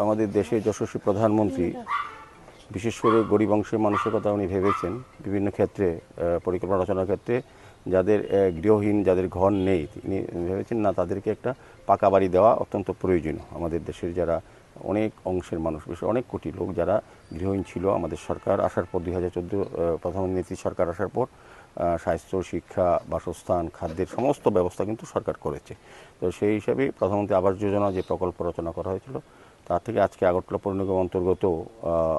আমাদের দেশের যশস্বী প্রধানমন্ত্রী, বিশেষ করে গরিব অংশের মানুষের কথা উনি ভেবেছেন, বিভিন্ন ক্ষেত্রে পরিকল্পনা রচনার ক্ষেত্রে, যাদের গৃহহীন, যাদের ঘর নেই, তিনি ভেবেছেন না তাদেরকে একটা পাকা বাড়ি দেওয়া অত্যন্ত প্রয়োজনীয় আমাদের দেশের যারা অনেক অংশের মানুষ, বিশেষ অনেক কোটি লোক যারা গৃহহীন ছিল আমাদের সরকার আসার পর, দুই হাজার চোদ্দ প্রধানমন্ত্রী সরকার আসার পর স্বাস্থ্য, শিক্ষা, বাসস্থান, খাদ্যের সমস্ত ব্যবস্থা কিন্তু সরকার করেছে। তো সেই হিসাবে প্রধানমন্ত্রী আবাস যোজনা যে প্রকল্প রচনা করা হয়েছিল তার থেকে আজকে আগরতলা পৌর নিগম অন্তর্গত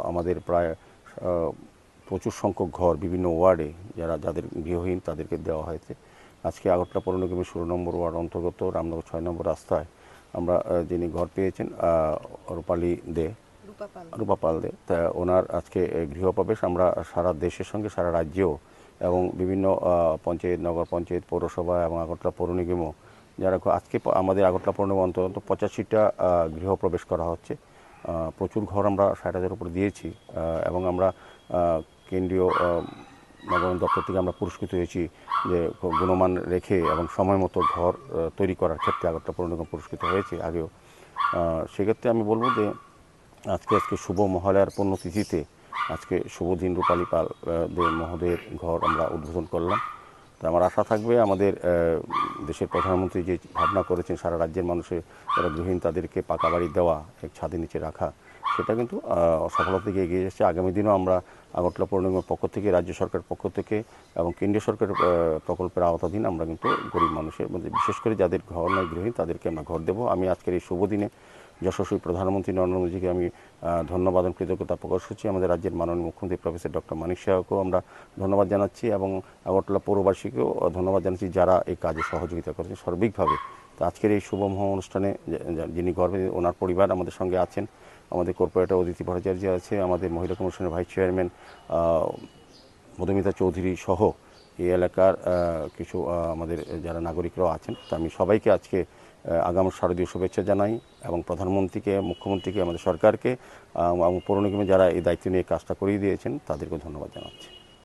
আমাদের প্রায় প্রচুর সংখ্যক ঘর বিভিন্ন ওয়ার্ডে যারা যাদের গৃহহীন তাদেরকে দেওয়া হয়েছে। আজকে আগরতলা পৌর নিগমের ষোলো নম্বর ওয়ার্ড অন্তর্গত রামনগর ছয় নম্বর রাস্তায় আমরা যিনি ঘর পেয়েছেন রূপালী দে। রূপা পাল দে। তা ওনার আজকে গৃহপ্রবেশ। আমরা সারা দেশের সঙ্গে সারা রাজ্যেও এবং বিভিন্ন পঞ্চায়েত নগর পঞ্চায়েত পৌরসভা এবং আগরতলা পৌর নিগমও যারা আজকে আমাদের আগরতলা পৌর নিগম অন্তত পঁচাশিটা আহ, গৃহপ্রবেশ করা হচ্ছে। প্রচুর ঘর আমরা ষাট হাজার উপরে দিয়েছি এবং আমরা কেন্দ্রীয় নগরায়ণ দপ্তর থেকে আমরা পুরস্কৃত হয়েছি যে গুণমান রেখে এবং সময় মতো ঘর তৈরি করার ক্ষেত্রে আগরতলা পৌর নিগম পুরস্কৃত হয়েছে আগেও। সেক্ষেত্রে আমি বলব যে আজকে আজকে শুভ মহালয়ার পুণ্যতিথিতে আজকে শুভদিন রূপালী পাল মহোদয়ের ঘর আমরা উদ্বোধন করলাম। তো আমার আশা থাকবে আমাদের দেশের প্রধানমন্ত্রী যে ভাবনা করেছেন, সারা রাজ্যের মানুষের যারা গৃহহীন তাদেরকে পাকা বাড়ি দেওয়া, এক ছাদের নিচে রাখা সেটা কিন্তু আহ, সফলতার দিকে এগিয়ে যাচ্ছে। আগামী দিনেও আমরা আগরতলা পৌর নিগমের পক্ষ থেকে রাজ্য সরকারের পক্ষ থেকে এবং কেন্দ্রীয় সরকারের প্রকল্পের আওতাধীন আমরা কিন্তু গরিব মানুষের মধ্যে বিশেষ করে যাদের ঘর নয় গৃহহীন তাদেরকে আমরা ঘর দেবো। আমি আজকের এই শুভ দিনে যশস্বী প্রধানমন্ত্রী নরেন্দ্র মোদীকে আমি ধন্যবাদ এবং কৃতজ্ঞতা প্রকাশ করছি। আমাদের রাজ্যের মাননীয় মুখ্যমন্ত্রী প্রফেসর ডক্টর মানিক সাহাকেও আমরা ধন্যবাদ জানাচ্ছি এবং আগরতলা পৌরবাসীকেও ধন্যবাদ জানাচ্ছি যারা এই কাজে সহযোগিতা করেছে। সার্বিকভাবে তো আজকের এই শুভ মহা অনুষ্ঠানে যিনি গর্বে ওনার পরিবার আমাদের সঙ্গে আছেন, আমাদের কর্পোরেটর অদিতি ভট্টাচার্য আছে, আমাদের মহিলা কমিশনের ভাইস চেয়ারম্যান মধুমিতা চৌধুরী সহ এই এলাকার কিছু আমাদের যারা নাগরিকরাও আছেন। তো আমি সবাইকে আজকে আগাম শারদীয় শুভেচ্ছা জানাই এবং প্রধানমন্ত্রীকে, মুখ্যমন্ত্রীকে, আমাদের সরকারকে পৌর যারা এই দায়িত্ব নিয়ে কাজটা করিয়ে দিয়েছেন, তাদেরকে ধন্যবাদ জানাচ্ছি।